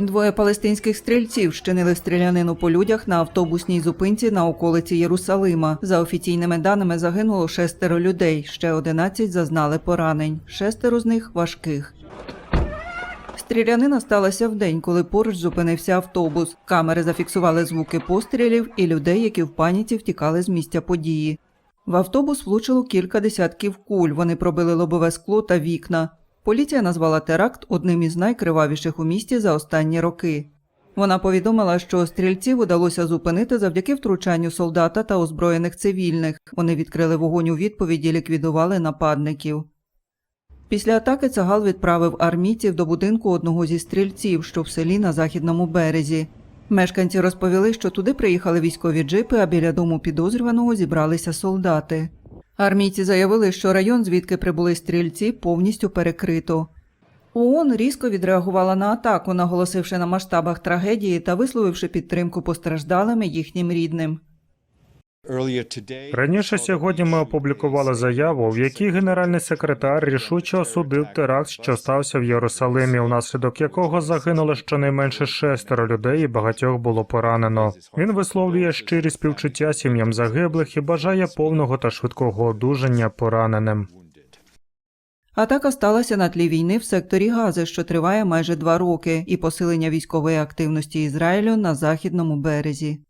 Двоє палестинських стрільців щинили стрілянину по людях на автобусній зупинці на околиці Єрусалима. За офіційними даними загинуло шестеро людей. Ще 11 зазнали поранень. Шестеро з них важких. Стрілянина сталася в день, коли поруч зупинився автобус. Камери зафіксували звуки пострілів і людей, які в паніці втікали з місця події. В автобус влучило кілька десятків куль. Вони пробили лобове скло та вікна. Поліція назвала теракт одним із найкривавіших у місті за останні роки. Вона повідомила, що стрільців удалося зупинити завдяки втручанню солдата та озброєних цивільних. Вони відкрили вогонь у відповіді і ліквідували нападників. Після атаки Цагал відправив армійців до будинку одного зі стрільців, що в селі на західному березі. Мешканці розповіли, що туди приїхали військові джипи, а біля дому підозрюваного зібралися солдати. Армійці заявили, що район, звідки прибули стрільці, повністю перекрито. ООН різко відреагувала на атаку, наголосивши на масштабах трагедії та висловивши підтримку постраждалим і їхнім рідним. Раніше сьогодні ми опублікували заяву, в якій генеральний секретар рішуче осудив теракт, що стався в Єрусалимі, внаслідок якого загинуло щонайменше шестеро людей і багатьох було поранено. Він висловлює щирі співчуття сім'ям загиблих і бажає повного та швидкого одужання пораненим. Атака сталася на тлі війни в секторі Гази, що триває майже два роки, і посилення військової активності Ізраїлю на західному березі.